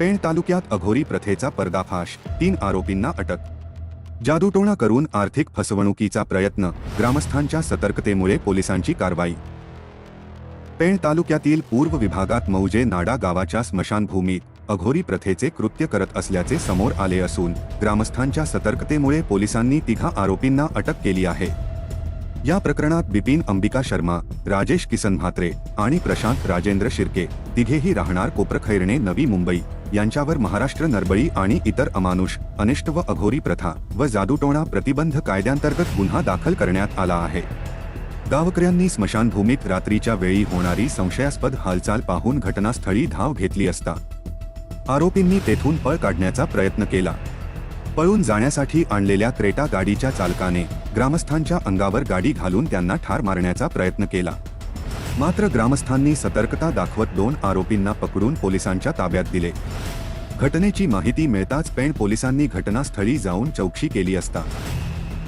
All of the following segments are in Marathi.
पेण तालुक्यात अघोरी प्रथेचा पर्दाफाश. तीन आरोपींना अटक. जादूटोणा करून आर्थिक फसवणुकीचा प्रयत्न ग्रामस्थांच्या सतर्कतेमुळे पोलिसांची कारवाई. पेण तालुक्यातील पूर्व विभागात मौजे नाडा गावाच्या स्मशानभूमीत अघोरी प्रथेचे कृत्य करत असल्याचे समोर आले असून ग्रामस्थांच्या सतर्कतेमुळे पोलिसांनी तिघा आरोपींना अटक केली आहे. या प्रकरणात बिपिन अंबिका शर्मा राजेश किसन म्हात्रे आणि प्रशांत राजेंद्र शिर्के तिघेही राहणार कोपरखैरणे नवी मुंबई. यांच्यावर महाराष्ट्र नरबळी आणि इतर अमानुष अनिष्ट व अघोरी प्रथा व जादूटोणा प्रतिबंध कायद्यांतर्गत गुन्हा दाखल करण्यात आला आहे. गावकऱ्यांनी स्मशानभूमीत रात्रीच्या वेळी होणारी संशयास्पद हालचाल पाहून घटनास्थळी धाव घेतली असता. आरोपींनी तेथून पळ काढण्याचा प्रयत्न केला. पळून जाण्यासाठी आणलेल्या क्रेटा गाडीच्या चालकाने ग्रामस्थांच्या अंगावर गाडी घालून त्यांना ठार मारण्याचा प्रयत्न केला. मात्र ग्रामस्थांनी सतर्कता दाखवत दोन आरोपींना पकडून पोलिसांच्या ताब्यात दिले. घटनेची माहिती मिळताच पेण पोलिसांनी घटनास्थळी जाऊन चौकशी केली असता.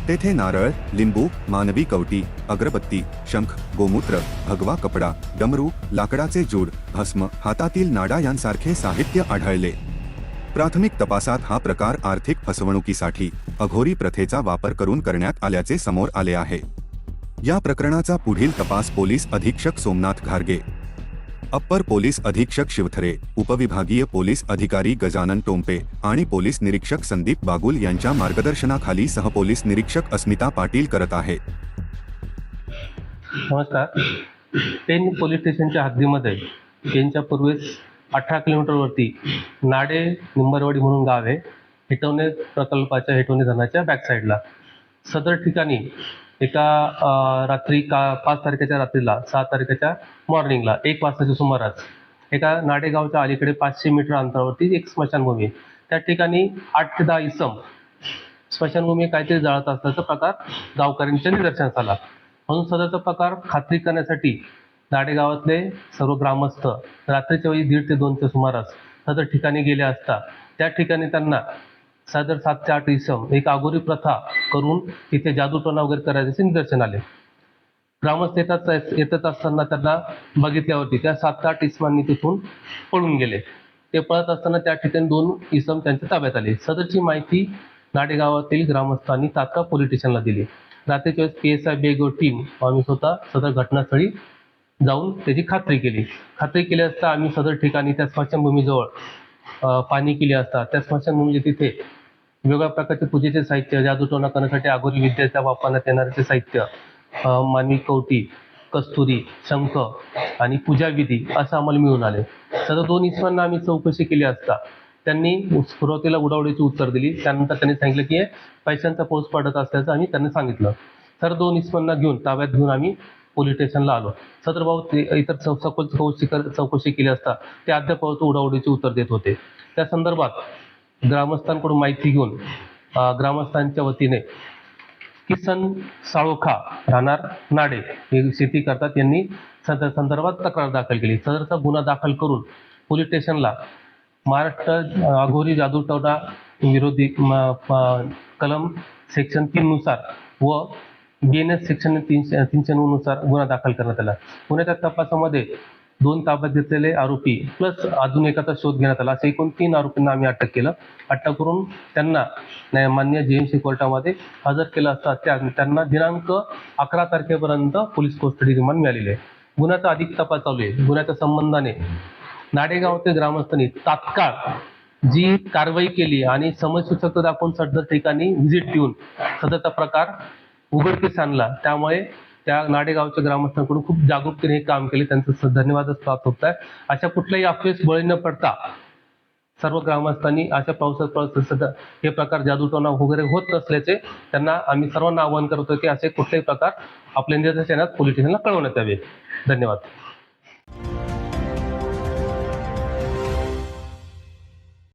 तेथे नारळ लिंबू मानवी कवटी अगरबत्ती शंख गोमूत्र भगवा कपडा डमरू लाकडाचे जूड भस्म हातातील नाडा यांसारखे साहित्य आढळले. प्राथमिक तपासात हा प्रकार आर्थिक फसवणुकीसाठी अघोरी प्रथेचा वापर करून करण्यात आल्याचे समोर आले आहे. या प्रकरणाचा पुढील तपास पोलीस अधीक्षक सोमनाथ घारगे अप्पर पोलीस अधीक्षक शिवथरे उपविभागीय पोलीस अधिकारी गजानन टोंपे आणि पोलीस निरीक्षक संदीप बागुल यांच्या मार्गदर्शनाखाली सहपोलीस निरीक्षक अस्मिता पाटील करत आहे. नमस्कार. पेन पोलीस स्टेशनच्या हद्दीमध्ये पेनच्या पूर्वेस अठरा किलोमीटरवरती नाडे निंबरवाडी म्हणून गाव आहे. हेटवणे प्रकल्पाच्या हेटवणे धरणाच्या बॅकसाईडला सदर ठिकाणी एका रात्री का पाच तारखेच्या रात्रीला सात तारखेच्या मॉर्निंगला एक वाजताच्या सुमारास एका नाडेगावच्या अलीकडे पाचशे मीटर अंतरावरती एक स्मशानभूमी आहे. त्या ठिकाणी आठ ते दहा इसम स्मशानभूमी काहीतरी जाळत असल्याचा प्रकार गावकऱ्यांच्या निदर्शनास आला म्हणून सदरचा प्रकार खात्री करण्यासाठी नाडेगावातले सर्व ग्रामस्थ रात्रीच्या वेळी दीड ते दोनच्या सुमारास सदर ठिकाणी गेले असता त्या ठिकाणी त्यांना सदर सात ते आठ इसम एक आगोरी प्रथा करून तिथे जादूटोणा वगैरे करायचे निदर्शन आले. ग्रामस्थ येतात येतच असताना त्यांना बघितल्यावरती त्या सात ते आठ इसमांनी तिथून पळून गेले. ते पळत असताना त्या ठिकाणी दोन इसम त्यांच्या ताब्यात आले. सदरची माहिती नाडेगावातील ग्रामस्थांनी तात्काळ पोलीस स्टेशनला दिली. रात्रीच्या वेळेस पी एस आय बेगो टीम आम्ही स्वतः सदर घटनास्थळी जाऊन त्याची खात्री केली. खात्री केली असता आम्ही सदर ठिकाणी त्या स्मशानभूमीजवळ पाणी केली असता त्या स्मशानभूमीचे तिथे वेगवेगळ्या प्रकारचे पूजेचे साहित्य जादूटोणा करण्यासाठी आगोरी विद्येच्या वापरण्यात येणारे ते साहित्य मानवी कवटी कस्तुरी शंख आणि पूजाविधी असं आम्हाला मिळून आले. सदर दोन इसमांना आम्ही चौकशी केली असता त्यांनी सुरुवातीला उडावडीची उत्तर दिली. त्यानंतर त्यांनी सांगितलं की पैशांचा पाऊस पडत असल्याचं आम्ही त्यांना सांगितलं. तर दोन इसमांना घेऊन ताब्यात घेऊन आम्ही पोलीस स्टेशनला आलो. सदर भाऊ ते इतर सखोल चौकशी चौकशी केली असता ते अद्याप उडावडीचे उत्तर देत होते. त्या संदर्भात ग्रामस्थांकडून माहिती घेऊन ग्रामस्थांच्या वतीने किसन साळोखा राहणार नाडे हे शेती करतात. यांनी सदर संदर्भात तक्रार दाखल केली. सदरचा गुन्हा दाखल करून पोलीस स्टेशनला महाराष्ट्र अघोरी जादूटोणा विरोधी कलम सेक्शन तीन नुसार व बी एन एस सेक्शन तीनशे तीनशे नऊ नुसार गुन्हा दाखल करण्यात आला. गुन्ह्याच्या तपासामध्ये दोन ताब्यात घेतलेले आरोपी प्लस अजून एकाचा शोध घेण्यात आला. असे एकूण तीन आरोपींना आम्ही अटक केलं. अटक करून त्यांना मान्य जीएमसी कोर्टामध्ये हजर केलं असता त्या- त्यांना दिनांक अकरा तारखेपर्यंत पोलीस कोस्टडी रिमांड मिळालेली आहे. गुन्ह्याचा अधिक तपास चालू आहे. गुन्ह्याच्या संबंधाने नाडेगावचे ग्रामस्थांनी तात्काळ जी कारवाई केली आणि समजसूचक दाखवून सदर ठिकाणी व्हिजिट देऊन सदरचा प्रकार उघडकीस आणला. त्यामुळे त्या नाडेगावच्या ग्रामस्थांकडून खूप जागरूकतेने हे काम केले. त्यांचं धन्यवाद धन्यवादच प्राप्त होत आहे अशा कुठल्याही अफवेस बळी न पडता सर्व ग्रामस्थांनी अशा पावसात पावसात हे प्रकार जादूटोणा वगैरे होत नसल्याचे त्यांना आम्ही सर्वांना आवाहन करतो की असे कुठलेही प्रकार आपल्या निदर्शनात पोलीस स्टेशनला कळवण्यात यावे. धन्यवाद.